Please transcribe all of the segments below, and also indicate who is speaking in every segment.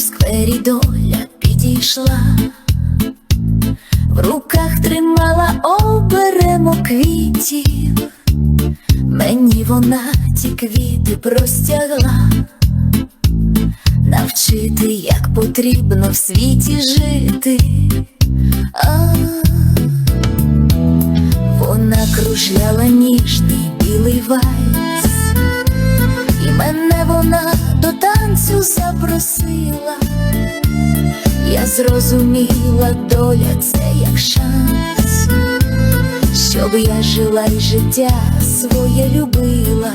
Speaker 1: сквері доля підійшла, в руках тримала оберемо квітів, мені вона ті квіти простягла, навчити, як потрібно в світі жити. А вона кружляла ніжний білий вальс, запросила. Я зрозуміла, доля це як шанс, щоб я жила і життя своє любила.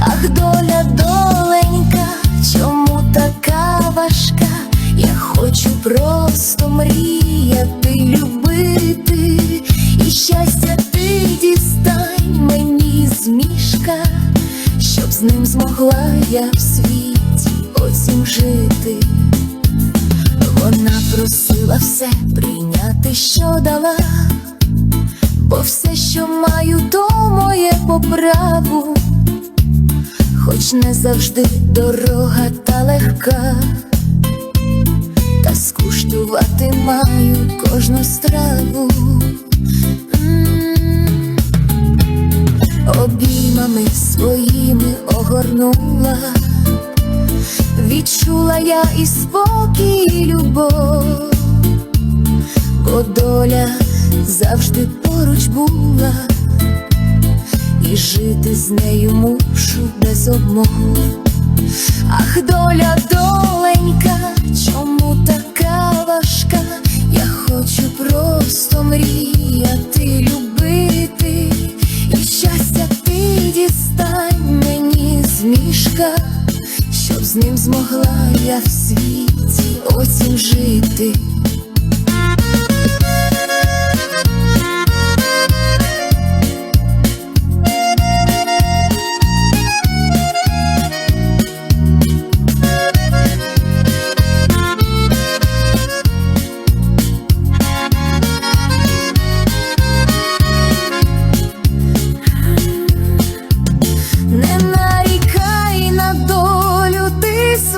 Speaker 1: Ах, доля, доленька, чому така важка? Я хочу просто мріяти, любити, і щастя ти дістань мені з мішка, щоб з ним змогла я в світі оцім жити. Вона просила все прийняти, що дала, бо все, що маю, то моє по праву, хоч не завжди дорога та легка, та скуштувати маю кожну страву. Обіймами своїми огорнула. Відчула я і спокій, і любов, бо доля завжди поруч була, і жити з нею мушу без обмову. Ах, доля, доленька, чому така важка? Я хочу просто мріяти, любити, і щастя ти дістань мені з мішка ним змогла я в світі оцім жити.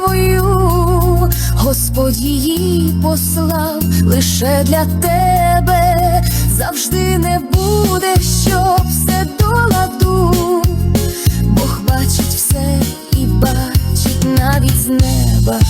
Speaker 1: свою, Господь її послав лише для тебе, завжди не буде, що все до ладу, Бог бачить все і бачить навіть з неба.